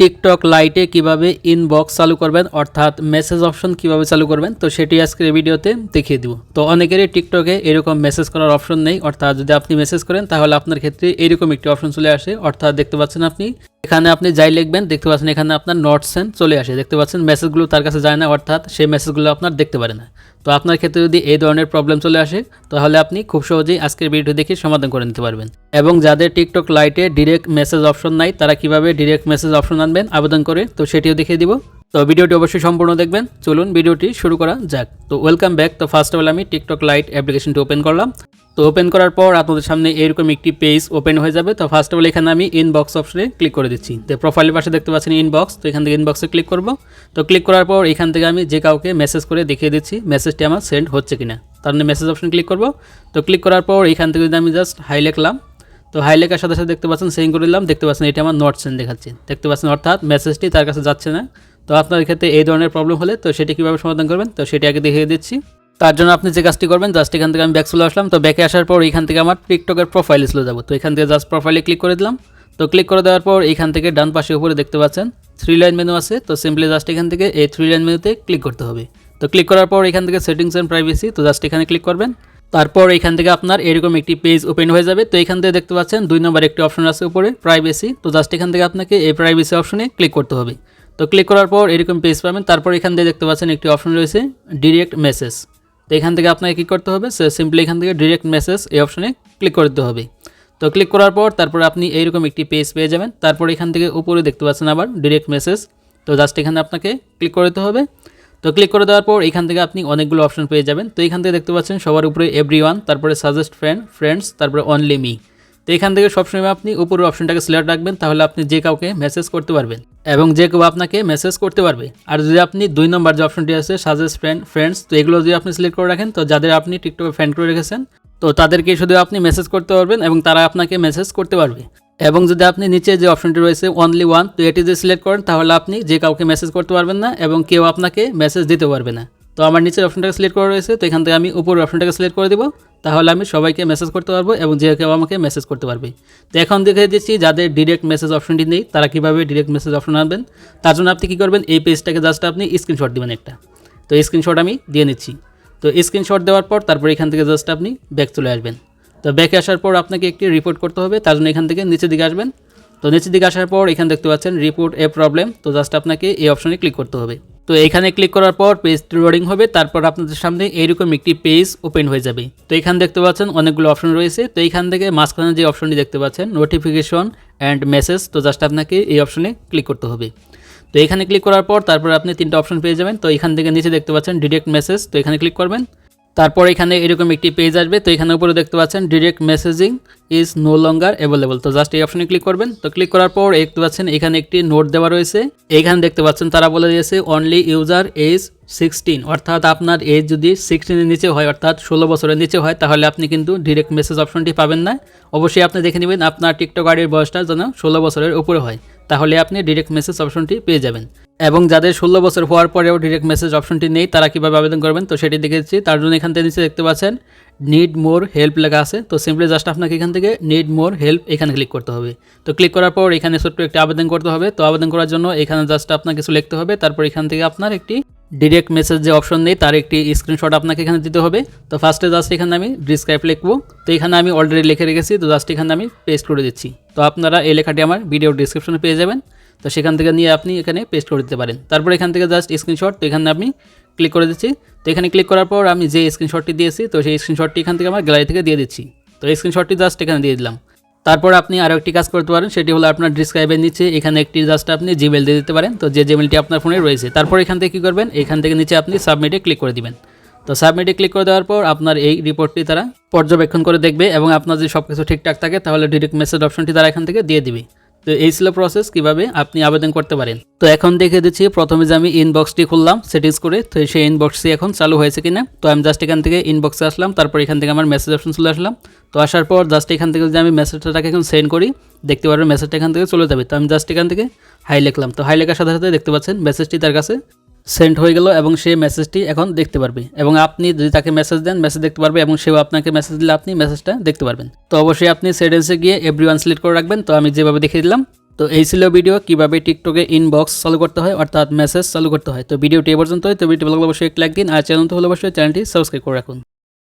TikTok লাইটে কীভাবে inbox চালু করবেন, অর্থাৎ মেসেজ অপশন কীভাবে চালু করবেন, তো সেটি আজকের ভিডিওতে দেখিয়ে দিব। তো অনেকেরই টিকটকে এরকম মেসেজ করার অপশন নেই, অর্থাৎ যদি আপনি মেসেজ করেন, তাহলে আপনার ক্ষেত্রে এরকম একটি অপশন চলে আসে। অর্থাৎ দেখতে পাচ্ছেন আপনি, এখানে আপনি যাই লিখবেন, দেখতে পাচ্ছেন এখানে আপনার নোট সেন্ড চলে আসে। দেখতে পাচ্ছেন মেসেজগুলো তার কাছে যায় না, অর্থাৎ সেই মেসেজগুলো আপনার দেখতে পারে না। তো আপনার ক্ষেত্রে যদি এই ধরনের প্রবলেম চলে আসে, তাহলে আপনি খুব সহজেই আজকের ভিডিও দেখে সমাধান করে নিতে পারবেন। এবং যাদের টিকটক লাইটে ডিরেক্ট মেসেজ অপশন নাই, তারা কীভাবে ডিরেক্ট মেসেজ অপশন আনবেন, আবেদন করে, তো সেটিও দেখিয়ে দিব। তো ভিডিওটি অবশ্যই সম্পূর্ণ দেখবেন। চলুন ভিডিওটি শুরু করা যাক। তো ওয়েলকাম ব্যাক তো ফার্স্ট অফ অল আমি টিকটক লাইট অ্যাপ্লিকেশনটি ওপেন করলাম। তো ওপেন করার পর আপনাদের সামনে এরকম একটি পেজ ওপেন হয়ে যাবে। তো ফার্স্ট অফ অল এখানে আমি ইনবক্স অপশনে ক্লিক করে দিচ্ছি। তো প্রোফাইলের পাশে দেখতে পাচ্ছেন ইনবক্স তো এখান থেকে ইনবক্সে ক্লিক করব। তো ক্লিক করার পর এখান থেকে আমি যে কাউকে মেসেজ করে দেখিয়ে দিচ্ছি মেসেজটি আমার সেন্ড হচ্ছে কিনা। তার জন্য মেসেজ অপশন ক্লিক করব। তো ক্লিক করার পর এখান থেকে যদি আমি জাস্ট হাই লিখলাম, তো হাই লেখার সাথে সাথে দেখতে পাচ্ছেন সেন্ড করে দিলাম। দেখতে পাচ্ছেন এটা আমার নট সেন্ড দেখাচ্ছে। দেখতে পাচ্ছেন অর্থাৎ মেসেজটি তার কাছে যাচ্ছে না। তো আপনার ক্ষেত্রে এই ধরনের প্রবলেম হলে তো সেটি কীভাবে সমাধান করবেন? তো সেটি আগে দেখিয়ে দিচ্ছি। তার জন্য আপনি যে কাজটি করবেন জাস্ট এখান থেকে আমি ব্যাক চলে আসলাম তো ব্যাকে আসার পর এখান থেকে আমার টিকটকের প্রোফাইলে চলে যাব তো এখান থেকে জাস্ট প্রোফাইলে ক্লিক করে দিলাম তো ক্লিক করে দেওয়ার পর এখান থেকে ডান পাশে উপরে দেখতে পাচ্ছেন থ্রি লাইন মেনু আছে তো সিম্পলি জাস্ট এখান থেকে এই থ্রি লাইন মেনুতে ক্লিক করতে হবে তো ক্লিক করার পর এখান থেকে সেটিংস অ্যান্ড প্রাইভেসি তো জাস্ট এখানে ক্লিক করবেন তারপর এখান থেকে আপনার এরকম একটি পেজ ওপেন হয়ে যাবে তো এখান থেকে দেখতে পাচ্ছেন দুই নম্বর একটি অপশন আছে উপরে প্রাইভেসি তো জাস্ট এখান থেকে আপনাকে এই প্রাইভেসি অপশনে ক্লিক করতে হবে তো ক্লিক করার পর এরকম পেজ পাবেন তারপর এখান থেকে দেখতে পাচ্ছেন একটি অপশন রয়েছে ডিরেক্ট মেসেজ তো এখান থেকে আপনাকে কী করতে হবে? সিম্পলি এখান থেকে ডিরেক্ট মেসেজ এই অপশনে ক্লিক করে দিতে হবে। তো ক্লিক করার পর তারপর আপনি এইরকম একটি পেজ পেয়ে যাবেন। তারপর এখান থেকে উপরে দেখতে পাচ্ছেন আবার ডিরেক্ট মেসেজ তো জাস্ট এখানে আপনাকে ক্লিক করে দিতে হবে। তো ক্লিক করে দেওয়ার পর এখান থেকে আপনি অনেকগুলো অপশন পেয়ে যাবেন। তো এখান থেকে দেখতে পাচ্ছেন সবার উপরে এভরি তারপরে সাজেস্ট ফ্রেন্ড ফ্রেন্ডস তারপরে অনলি মি তো এখান থেকে সবসময় আপনি উপরের অপশনটাকে সিলেক্ট রাখবেন, তাহলে আপনি যে কাউকে মেসেজ করতে পারবেন এবং যে কেউ আপনাকে মেসেজ করতে পারবে। আর যদি আপনি দুই নম্বর যে অপশনটি আছে সাজেস্ট ফ্রেন্ড ফ্রেন্ডস তো এগুলো যদি আপনি সিলেক্ট করে রাখেন, তো যাদের আপনি টিকটকে ফ্রেন্ড করে রেখেছেন, তো তাদেরকে শুধু আপনি মেসেজ করতে পারবেন এবং তারা আপনাকে মেসেজ করতে পারবে। এবং যদি আপনি নিচে যে অপশনটি রয়েছে অনলি ওয়ান তো এটি যদি সিলেক্ট করেন, তাহলে আপনি যে কাউকে মেসেজ করতে পারবেন না এবং কেউ আপনাকে মেসেজ দিতে পারবে না। তো আমার নিচের অপশনটাকে সিলেক্ট করা রয়েছে, তো এখান থেকে আমি উপরের অপশনটাকে সিলেক্ট করে দেবো। তাহলে আমি সবাইকে মেসেজ করতে পারব এবং যে কেউ আমাকে মেসেজ করতে পারবে। তো এখন দেখে দিচ্ছি যাদের ডিরেক্ট মেসেজ অপশনটি নেই, তারা কীভাবে ডিরেক্ট মেসেজ অপশন আনবেন। তার জন্য আপনি কী করবেন, এই পেজটাকে জাস্ট আপনি স্ক্রিনশট দেবেন একটা। তো স্ক্রিনশট আমি দিয়ে নিচ্ছি। তো স্ক্রিনশট দেওয়ার পর তারপর এখান থেকে জাস্ট আপনি ব্যাক চলে আসবেন। তো ব্যাকে আসার পর আপনাকে একটি রিপোর্ট করতে হবে, তার জন্য এখান থেকে নিচের দিকে আসবেন। তো নিচের দিকে আসার পর এখানে দেখতে পাচ্ছেন রিপোর্ট এ প্রবলেম তো জাস্ট আপনাকে এই অপশনে ক্লিক করতে হবে। তো এখানে ক্লিক করার পর পেজ লোডিং হবে, তারপর আপনাদের সামনে এইরকম একটি পেজ ওপেন হয়ে যাবে। তো এখানে দেখতে পাচ্ছেন অনেকগুলো অপশন রয়েছে। তো এইখান থেকে মাঝখানে যে অপশনটি দেখতে পাচ্ছেন নোটিফিকেশন অ্যান্ড মেসেজ তো জাস্ট আপনাকে এই অপশনে ক্লিক করতে হবে। তো এখানে ক্লিক করার পর তারপর আপনি তিনটা অপশন পেয়ে যাবেন। তো এখান থেকে নিচে দেখতে পাচ্ছেন ডিরেক্ট মেসেজ তো এখানে ক্লিক করবেন। তারপর এখানে এরকম একটি পেজ আসবে। তো এখানে উপরে দেখতে পাচ্ছেন direct messaging is no longer available তো জাস্ট এই অপশনে ক্লিক করবেন। তো ক্লিক করার পর দেখতে পাচ্ছেন, এখানে একটি নোট দেওয়া রয়েছে। এখানে দেখতে পাচ্ছেন, তারা বলে দিয়েছে অনলি ইউজার এজ সিক্সটিন অর্থাৎ আপনার এজ যদি সিক্সটিনের নিচে হয়, অর্থাৎ ষোলো বছরের নিচে হয়, তাহলে আপনি কিন্তু ডিরেক্ট মেসেজ অপশনটি পাবেন না। অবশ্যই আপনি দেখে নেবেন, আপনার টিকটক আইডির বয়সটা যেন ষোলো বছরের উপরে হয়। তাহলে আপনি ডিরেক্ট মেসেজ অপশনটি পেয়ে যাবেন। এবং যাদের ষোলো বছর হওয়ার পরেও ডিরেক্ট মেসেজ অপশনটি নেই, তারা কীভাবে আবেদন করবেন? তো সেটি দেখেছি। তার জন্য এখান থেকে নিচে দেখতে পাচ্ছেন নিড মোর হেল্প লেখা আছে। তো সিম্পলি জাস্ট আপনাকে এখান থেকে নিড মোর হেল্প এখানে ক্লিক করতে হবে। তো ক্লিক করার পর এখানে ছোট্ট একটি আবেদন করতে হবে। তো আবেদন করার জন্য এখানে জাস্ট আপনাকে কিছু লিখতে হবে। তারপর এখান থেকে আপনার একটি ডিরেক্ট মেসেজ যে অপশন নেই, তার একটি স্ক্রিনশট আপনাকে এখানে দিতে হবে। তো ফার্স্টে জাস্ট এখানে আমি ডিসক্রাইব লিখব। তো এখানে আমি অলরেডি লিখে রেখেছি। তো জাস্ট এখানে আমি পেস্ট করে দিচ্ছি। তো আপনারা এই লেখাটি আমার ভিডিও ডিসক্রিপশনে পেয়ে যাবেন। তো সেখান থেকে নিয়ে আপনি এখানে পেস্ট করে দিতে পারেন। তারপর এখান থেকে জাস্ট স্ক্রিনশট তো এখানে আমি ক্লিক করে দিচ্ছি। তো এখানে ক্লিক করার পর আমি যে স্ক্রিনশটটি দিয়েছি, তো সেই স্ক্রিনশটটি এখান থেকে আমার গ্যালারি থেকে দিয়ে দিচ্ছি। তো স্ক্রিনশটটি জাস্ট এখানে দিয়ে দিলাম। তারপর আপনি আরও একটি কাজ করতে পারেন, সেটি হলো আপনার ডিসক্রাইবের নিচে এখানে একটি জাস্ট আপনি জিমেল দিয়ে দিতে পারেন। তো যে জিমেলটি আপনার ফোনে রয়েছে, তারপর এখান থেকে কী করবেন, এখান থেকে নিচে আপনি সাবমিটে ক্লিক করে দিবেন। তো সাবমিটে ক্লিক করে দেওয়ার পর আপনার এই রিপোর্টটি তারা পর্যবেক্ষণ করে দেখবে এবং আপনার যদি সব কিছু ঠিকঠাক থাকে, তাহলে ডিরেক্ট মেসেজ অপশনটি তারা এখান থেকে দিয়ে দিবে। তো এই ছিল প্রসেস কীভাবে আপনি আবেদন করতে পারেন। তো এখন দেখে দিচ্ছি, প্রথমে যে আমি ইনবক্সটি খুললাম সেটিংস করে, তো সেই ইনবক্সটি এখন চালু হয়েছে কিনা। তো আমি জাস্ট এখান থেকে ইনবক্সে আসলাম, তারপর এখান থেকে আমার মেসেজ অপশন চলে আসলাম। তো আসার পর জাস্ট এখান থেকে যদি আমি মেসেজটাকে এখন সেন্ড করি, দেখতে পারবেন মেসেজটা এখান থেকে চলে যাবে। তো আমি জাস্ট এখান থেকে হাই লিখলাম। তো হাই লেখার সাথে সাথে দেখতে পাচ্ছেন মেসেজটি তার কাছে সেন্ড হয়ে গেল এবং সে মেসেজটি এখন দেখতে পারবে। এবং আপনি যদি তাকে মেসেজ দেন, মেসেজ দেখতে পারবে এবং সেও আপনাকে মেসেজ দিলে আপনি মেসেজটা দেখতে পারবেন। তো অবশ্যই আপনি সেটেন্সে গিয়ে এভরি ওয়ান সিলেক্ট করে রাখবেন। তো আমি যেভাবে দেখিয়ে দিলাম, তো এই ছিল ভিডিও কীভাবে টিকটকে ইনবক্স চালু করতে হয়, অর্থাৎ মেসেজ চালু করতে হয়। তো ভিডিওটি এ পর্যন্ত পর্যন্তই। তো ভিডিওটি ভালো অবশ্যই লাইক দিন। আর চ্যানেল তো হলে অবশ্যই চ্যানেলটি সাবস্ক্রাইব করে রাখুন।